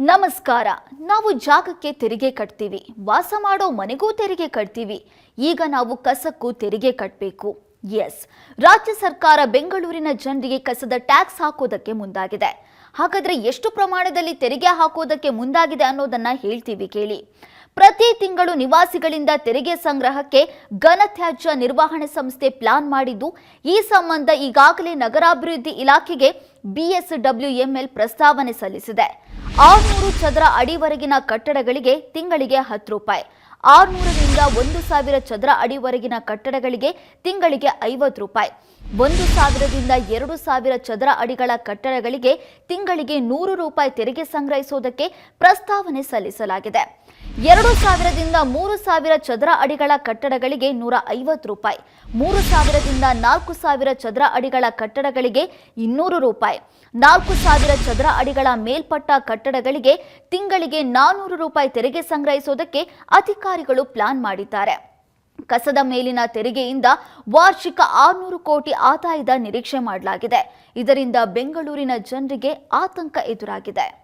ನಮಸ್ಕಾರ. ನಾವು ಜಾಗಕ್ಕೆ ತೆರಿಗೆ ಕಟ್ತೀವಿ. ವಾಸ ಮಾಡೋ ಮನೆಗೂ ತೆರಿಗೆ ಕಟ್ತೀವಿ. ಈಗ ನಾವು ಕಸಕ್ಕೂ ತೆರಿಗೆ ಕಟ್ಟಬೇಕು ಎಸ್ ರಾಜ್ಯ ಸರ್ಕಾರ ಬೆಂಗಳೂರಿನ ಜನರಿಗೆ ಕಸದ ಟ್ಯಾಕ್ಸ್ ಹಾಕೋದಕ್ಕೆ ಮುಂದಾಗಿದೆ. ಹಾಗಾದ್ರೆ ಎಷ್ಟು ಪ್ರಮಾಣದಲ್ಲಿ ತೆರಿಗೆ ಹಾಕೋದಕ್ಕೆ ಮುಂದಾಗಿದೆ ಅನ್ನೋದನ್ನ ಹೇಳ್ತೀವಿ ಕೇಳಿ. ಪ್ರತಿ ತಿಂಗಳು ನಿವಾಸಿಗಳಿಂದ ತೆರಿಗೆ ಸಂಗ್ರಹಕ್ಕೆ ಘನತ್ಯಾಜ್ಯ ನಿರ್ವಹಣೆ ಸಂಸ್ಥೆ ಪ್ಲಾನ್ ಮಾಡಿದ್ದು, ಈ ಸಂಬಂಧ ಈಗಾಗಲೇ ನಗರಾಭಿವೃದ್ಧಿ ಇಲಾಖೆಗೆ ಬಿಎಸ್ಡಬ್ಲ್ಯೂಎಂಎಲ್ ಪ್ರಸ್ತಾವನೆ ಸಲ್ಲಿಸಿದೆ. ಆರುನೂರು ಚದರ ಅಡಿವರೆಗಿನ ಕಟ್ಟಡಗಳಿಗೆ ತಿಂಗಳಿಗೆ ಹತ್ತು ರೂಪಾಯಿ. ಆರುನೂರರಿಂದ ಒಂದು ಸಾವಿರ ಚದರ ಅಡಿವರೆಗಿನ ಕಟ್ಟಡಗಳಿಗೆ ತಿಂಗಳಿಗೆ ಐವತ್ತು ರೂಪಾಯಿ. ಒಂದು ಸಾವಿರದಿಂದ ಎರಡು ಸಾವಿರ ಚದರ ಅಡಿಗಳ ಕಟ್ಟಡಗಳಿಗೆ ತಿಂಗಳಿಗೆ ನೂರು ರೂಪಾಯಿ ತೆರಿಗೆ ಸಂಗ್ರಹಿಸುವುದಕ್ಕೆ ಪ್ರಸ್ತಾವನೆ ಸಲ್ಲಿಸಲಾಗಿದೆ. ಎರಡು ಸಾವಿರದಿಂದ ಮೂರು ಸಾವಿರ ಚದರ ಅಡಿಗಳ ಕಟ್ಟಡಗಳಿಗೆ ನೂರ ಐವತ್ತು ರೂಪಾಯಿ. ಮೂರು ಸಾವಿರದಿಂದ ನಾಲ್ಕು ಸಾವಿರ ಚದರ ಅಡಿಗಳ ಕಟ್ಟಡಗಳಿಗೆ ಇನ್ನೂರು ರೂಪಾಯಿ. ನಾಲ್ಕು ಸಾವಿರ ಚದರ ಅಡಿಗಳ ಮೇಲ್ಪಟ್ಟ ಕಟ್ಟಡಗಳಿಗೆ ತಿಂಗಳಿಗೆ ನಾನ್ನೂರು ರೂಪಾಯಿ ತೆರಿಗೆ ಸಂಗ್ರಹಿಸುವುದಕ್ಕೆ ಅಧಿಕಾರಿಗಳು ಪ್ಲಾನ್ ಮಾಡಿದ್ದಾರೆ. ಕಸದ ಮೇಲಿನ ತೆರಿಗೆಯಿಂದ ವಾರ್ಷಿಕ ಆರುನೂರು ಕೋಟಿ ಆದಾಯದ ನಿರೀಕ್ಷೆ ಮಾಡಲಾಗಿದೆ. ಇದರಿಂದ ಬೆಂಗಳೂರಿನ ಜನರಿಗೆ ಆತಂಕ ಎದುರಾಗಿದೆ.